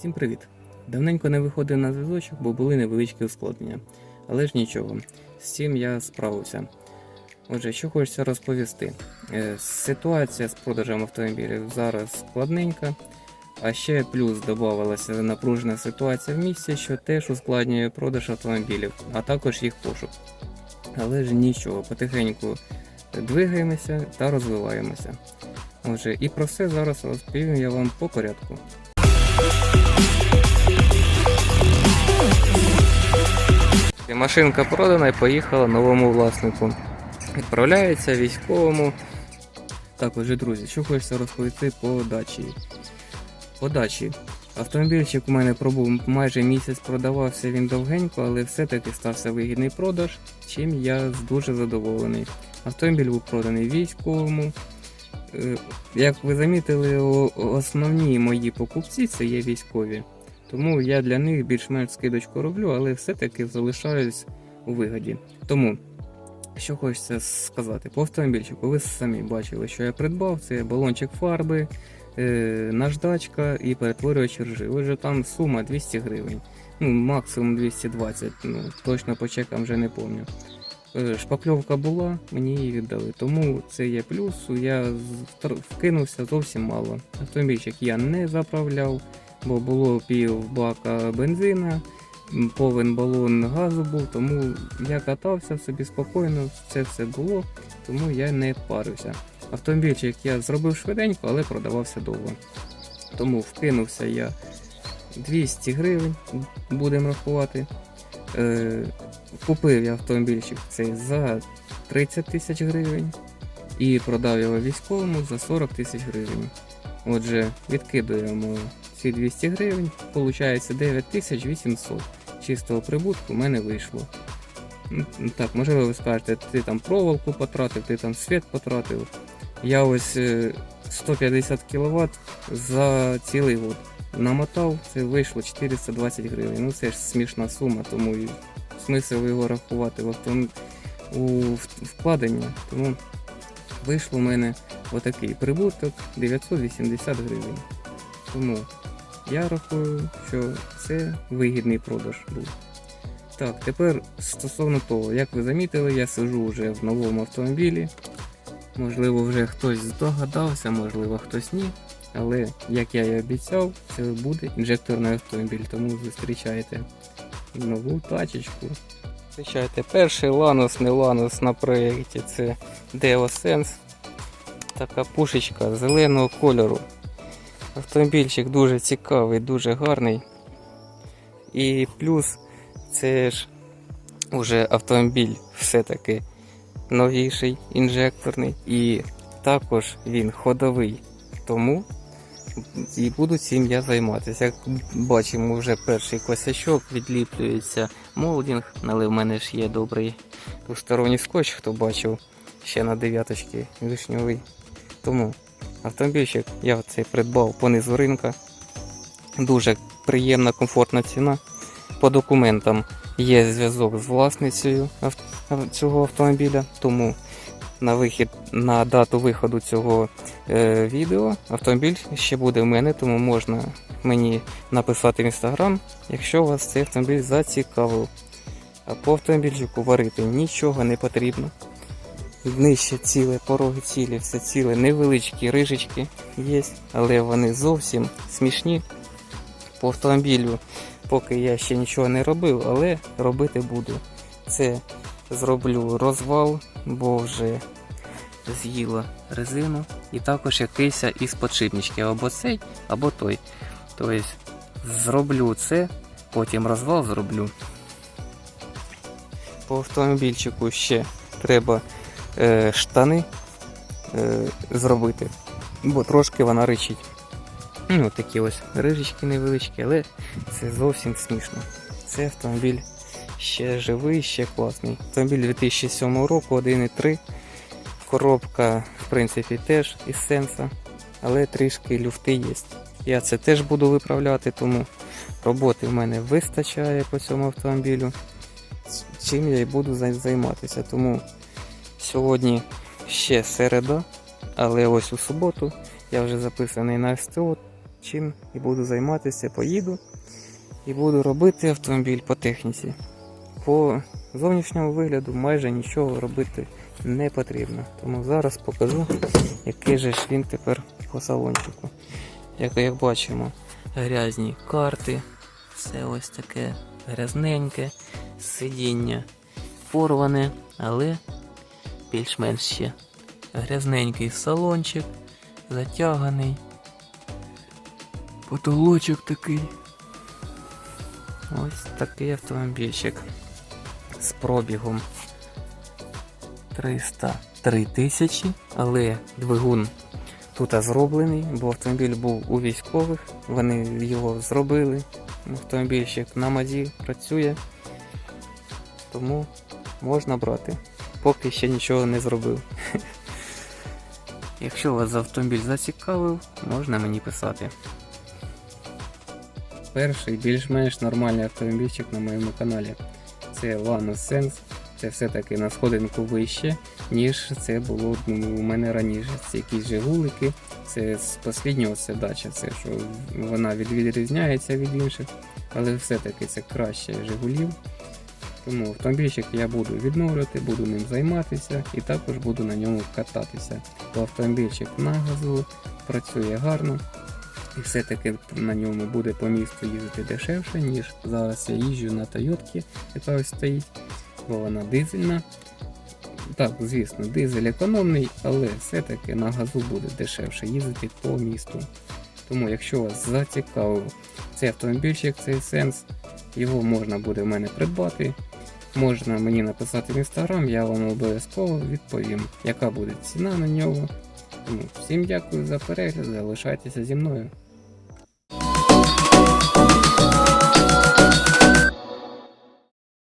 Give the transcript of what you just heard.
Всім привіт! Давненько не виходив на зв'язочок, бо були невеличкі ускладнення. Але ж нічого, з цим я справився. Отже, що хочеться розповісти. Е, Ситуація з продажем автомобілів зараз складненька, а ще плюс додавалася напружена ситуація в місті, що теж ускладнює продаж автомобілів, а також їх пошук. Але ж нічого, потихеньку двигаємося та розвиваємося. Отже, і про все зараз розповім я вам по порядку. Машинка продана і поїхала новому власнику. Відправляється військовому. Так, отже, друзі, що хочеться розповісти по дачі. По дачі. Автомобільчик у мене пробув майже місяць продавався він довгенько, але все-таки стався вигідний продаж, чим я дуже задоволений. Автомобіль був проданий військовому. Е, Як ви замітили, основні мої покупці це є військові. Тому я для них більш-менш скидочку роблю, але все-таки залишаюсь у вигоді. Тому, що хочеться сказати, по автомобільчику, ви самі бачили, що я придбав, це балончик фарби, е, наждачка і перетворювач ржи. Отже, там сума 200 гривень. Ну, максимум 220, ну, точно по чекам вже не пам'ятаю. Е, Шпакльовка була, мені її віддали. Тому це є плюс. Я вкинувся зовсім мало. Автомобільчик я не заправляв, бо було пів бака бензина, повен балон газу був, тому я катався собі спокійно, це все було, тому я не парився. Автомобільчик я зробив швиденько, але продавався довго. Тому вкинувся я 200 гривень, будемо рахувати. Е, купив я автомобільчик цей за 30 тисяч гривень і продав його військовому за 40 тисяч гривень. Отже, відкидуємо ці 200 гривень, виходить 9800 чистого прибутку в мене вийшло. Так, можливо, ви скажете, ти там проволоку потратив, ти там світ потратив. Я ось е, 150 кВт за цілий год намотав, це вийшло 420 гривень. Ну це ж смішна сума, тому і смисл його рахувати в у вкладення. Тому вийшло в мене отакий прибуток 980 гривень. Тому я рахую, що це вигідний продаж був. Так, тепер стосовно того, як ви замітили, я сижу вже в новому автомобілі. Можливо, вже хтось здогадався, можливо, хтось ні. Але, як я і обіцяв, це буде інжекторний автомобіль, тому зустрічайте нову тачечку. Зустрічайте перший ланус, не ланус на проєкті, це DeoSense. Така пушечка зеленого кольору. Автомобільчик дуже цікавий, дуже гарний. І плюс це ж уже автомобіль все-таки новіший, інжекторний, і також він ходовий. Тому і буду цим я займатися. Як бачимо, вже перший косячок відліплюється молдінг, але в мене ж є добрий двосторонній скотч, хто бачив ще на дев'яточки вишньовий. Тому автомобільчик я цей придбав понизу ринка. Дуже приємна, комфортна ціна. По документам є зв'язок з власницею цього автомобіля, тому на вихід на дату виходу цього е, відео автомобіль ще буде в мене, тому можна мені написати в інстаграм, якщо вас цей автомобіль зацікавив. А по автомобільчику варити нічого не потрібно. Днище ціле, пороги цілі, все ціле, невеличкі рижечки є, але вони зовсім смішні. По автомобілю поки я ще нічого не робив, але робити буду. Це зроблю розвал, бо вже з'їла резину, і також якийсь із подшипничків, або цей, або той. Тобто зроблю це, потім розвал зроблю. По автомобільчику ще треба штани е, зробити, бо трошки вона ричить. Ну, такі ось рижечки невеличкі, але це зовсім смішно. Це автомобіль ще живий, ще класний. Автомобіль 2007 року, 1.3. Коробка, в принципі, теж із сенса, але трішки люфти є. Я це теж буду виправляти, тому роботи в мене вистачає по цьому автомобілю. Чим я і буду займатися. Тому сьогодні ще середа, але ось у суботу я вже записаний на СТО, чим і буду займатися, поїду і буду робити автомобіль по техніці. По зовнішньому вигляду майже нічого робити не потрібно. Тому зараз покажу, який же ж він тепер по салончику. Як, як бачимо, грязні карти, все ось таке грязненьке, сидіння порване, але більш-менш ще грязненький салончик, затяганий, потолочок такий. Ось такий автомобільчик з пробігом 303 тисячі, але двигун тут зроблений, бо автомобіль був у військових, вони його зробили. Автомобільчик на мазі працює, тому можна брати. Поки ще нічого не зробив. Якщо вас автомобіль зацікавив, можна мені писати. Перший більш-менш нормальний автомобільчик на моєму каналі. Це Lanos Sense. Це все-таки на сходинку вище, ніж це було ну, у мене раніше. Це якісь жигулики. Це з останнього це дача, це що вона відрізняється від інших, але все-таки це краще Жигулів. Тому автомобільчик я буду відновлювати, буду ним займатися і також буду на ньому кататися. Бо автомобільчик на газу працює гарно. І все-таки на ньому буде по місту їздити дешевше, ніж зараз я їжджу на Тойотці, яка ось стоїть, бо вона дизельна. Так, звісно, дизель економний, але все-таки на газу буде дешевше їздити по місту. Тому, якщо вас зацікавив цей автомобільчик, цей сенс, його можна буде в мене придбати. Можна мені написати в інстаграм, я вам обов'язково відповім, яка буде ціна на нього. Тому всім дякую за перегляд, залишайтеся зі мною.